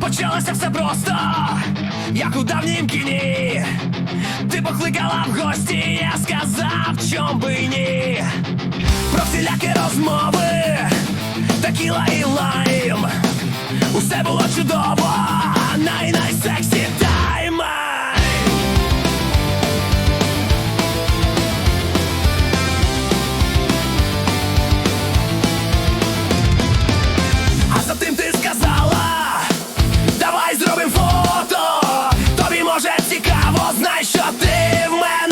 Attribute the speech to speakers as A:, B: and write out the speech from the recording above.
A: почалося все просто, як у давнім кіні. Ти покликала в гості, я сказав, чом би ні. Про всілякі розмови, текіла і лайм. Усе було чудово, най-най сексі та знай, що ти в мене.